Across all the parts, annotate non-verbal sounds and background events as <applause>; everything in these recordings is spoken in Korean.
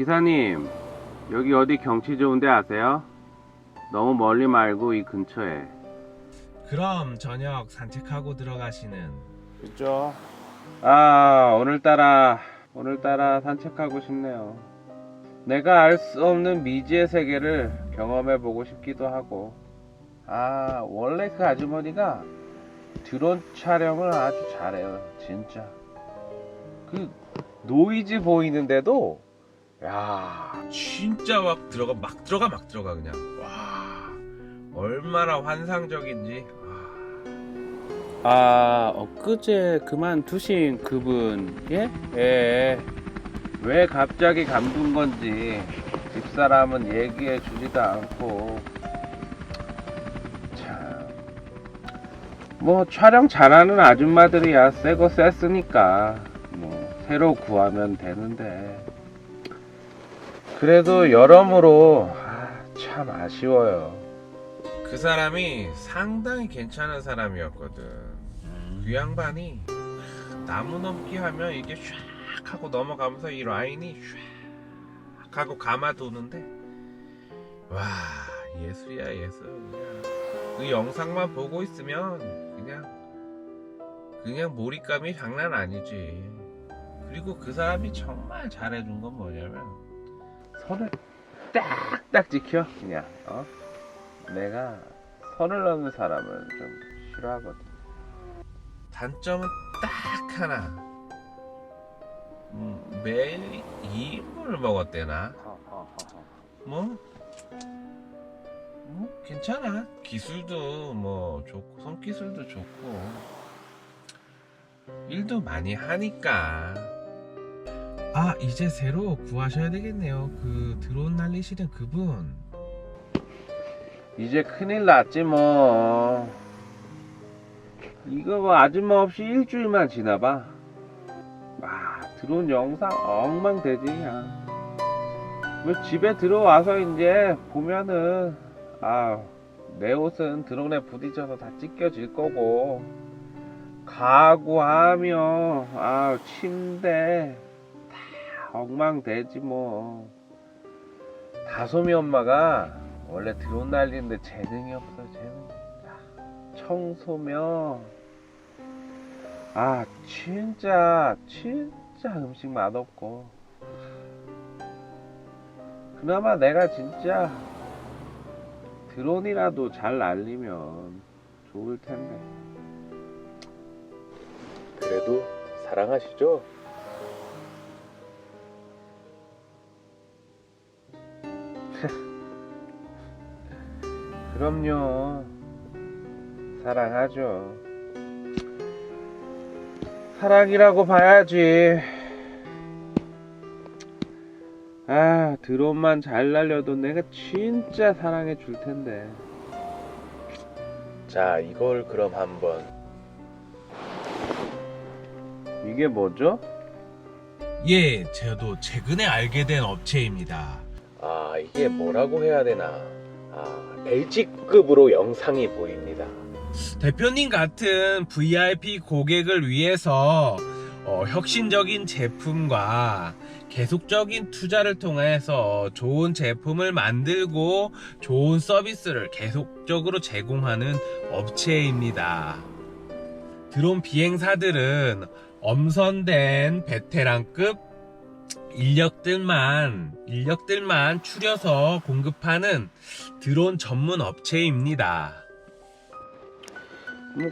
기사님, 여기 어디 경치 좋은데 아세요? 너무 멀리 말고 이 근처에. 그럼 저녁 산책하고 들어가시는 그죠? 아, 오늘따라, 오늘따라 산책하고 싶네요. 내가 알 수 없는 미지의 세계를 경험해보고 싶기도 하고. 아, 원래 그 아주머니가 드론 촬영을 아주 잘해요. 진짜. 그, 노이즈 보이는데도, 야 진짜 막 들어가 막 들어가 막 들어가 그냥 와 얼마나 환상적인지 아, 엊그제 그만두신 그분, 예? 예. 왜 갑자기 감둔 건지 집사람은 얘기해 주지도 않고. 참. 뭐, 촬영 잘하는 아줌마들이야 새거 셌으니까. 뭐, 새로 구하면 되는데. 그래도 여러모로, 아, 참 아쉬워요. 그 사람이 상당히 괜찮은 사람이었거든. 그 양반이 나무 넘기 하면 이게 샥 하고 넘어가면서 이 라인이 샥 하고 감아도는데 와 예술이야 예술. 그냥 그 영상만 보고 있으면 그냥 그냥 몰입감이 장난 아니지. 그리고 그 사람이 정말 잘해준 건 뭐냐면 선을 딱딱 지켜? 그냥 어? 내가 선을 넘는 사람은 좀 싫어하거든. 단점은 딱 하나. 음, 매일 2인분을 먹었대나? 뭐, 뭐 괜찮아. 기술도 뭐 좋고 손기술도 좋고. 일도 많이 하니까 아 이제 새로 구하셔야 되겠네요. 그 드론 날리시는 그분. 이제 큰일 났지 뭐. 이거 뭐 아줌마 없이 일주일만 지나봐. 와 드론 영상 엉망되지 그냥 뭐 집에 들어와서 이제 보면은 아 내 옷은 드론에 부딪혀서 다 찢겨질 거고. 가구하며 아 침대. 다 엉망되지 뭐. 다솜이 엄마가 원래 드론 날리는데 재능이 없어 재능 아, 청소며. 아 진짜 진짜 음식 맛없고. 그나마 내가 진짜 드론이라도 잘 날리면 좋을 텐데. 그래도 사랑하시죠? 그럼요. 사랑하죠. 사랑이라고 봐야지. 아, 드론만 잘 날려도 내가 진짜 사랑해 줄 텐데. 자, 이걸 그럼 한번. 이게 뭐죠? 예 저도 최근에 알게 된 업체입니다 아, 이게 뭐라고 해야 되나? 아, LG급으로 영상이 보입니다. 대표님 같은 VIP 고객을 위해서 어, 혁신적인 제품과 계속적인 투자를 통해서 좋은 제품을 만들고 좋은 서비스를 계속적으로 제공하는 업체입니다. 드론 비행사들은 엄선된 베테랑급 인력들만 인력들만 추려서 공급하는 드론 전문 업체입니다. 뭐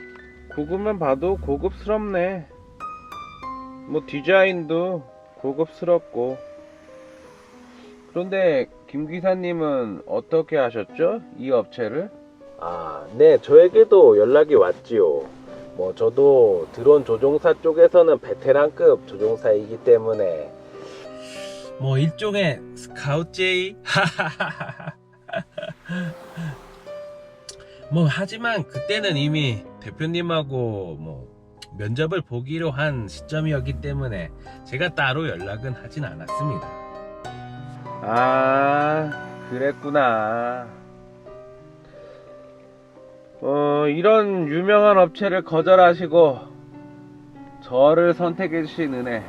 고급만 봐도 고급스럽네. 뭐 디자인도 고급스럽고. 그런데 김 기사님은 어떻게 하셨죠? 이 업체를? 아, 네, 저에게도 연락이 왔지요. 뭐 저도 드론 조종사 쪽에서는 베테랑급 조종사이기 때문에 뭐 일종의 스카우트 제이 <laughs> 뭐 하지만 그때는 이미 대표님하고 뭐 면접을 보기로 한 시점이었기 때문에 제가 따로 연락은 하진 않았습니다. 아, 그랬구나. 어, 이런 유명한 업체를 거절하시고 저를 선택해 주신 은혜.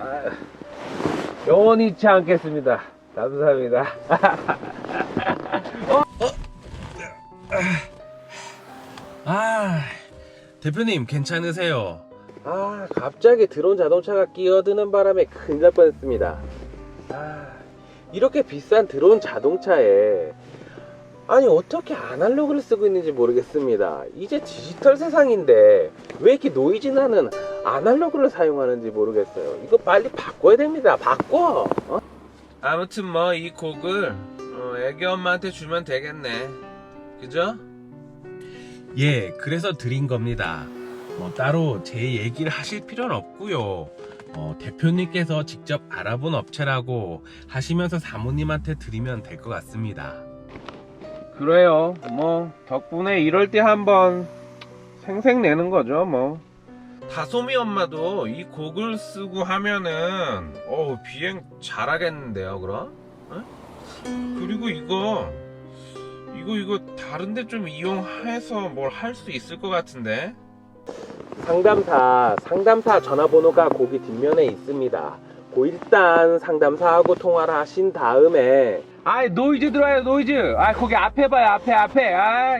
아, 영원히 잊지 않겠습니다. 감사합니다. <laughs> 아 대표님 괜찮으세요? 아, 갑자기 드론 자동차가 끼어드는 바람에 큰일 날 뻔했습니다. 아, 이렇게 비싼 드론 자동차에 아니 어떻게 아날로그를 쓰고 있는지 모르겠습니다. 이제 디지털 세상인데 왜 이렇게 노이즈 나는 아날로그를 사용하는지 모르겠어요. 이거 빨리 바꿔야 됩니다. 바꿔. 어? 아무튼 뭐 이 곡을 어, 애기 엄마한테 주면 되겠네. 그죠? 예, 그래서 드린 겁니다. 뭐 따로 제 얘기를 하실 필요는 없고요. 어, 대표님께서 직접 알아본 업체라고 하시면서 사모님한테 드리면 될 것 같습니다. 그래요. 뭐 덕분에 이럴 때 한번 생색 내는 거죠, 뭐. 다솜이 엄마도 이 곡을 쓰고 하면은 어 비행 잘하겠는데요, 그럼? 어? 그리고 이거 이거 이거 다른데 좀 이용해서 뭘 할 수 있을 것 같은데. 상담사 상담사 전화번호가 거기 뒷면에 있습니다. 그 일단 상담사하고 통화를 하신 다음에 아이 노이즈 들어와요 노이즈 아 거기 앞에 봐요 앞에 앞에 아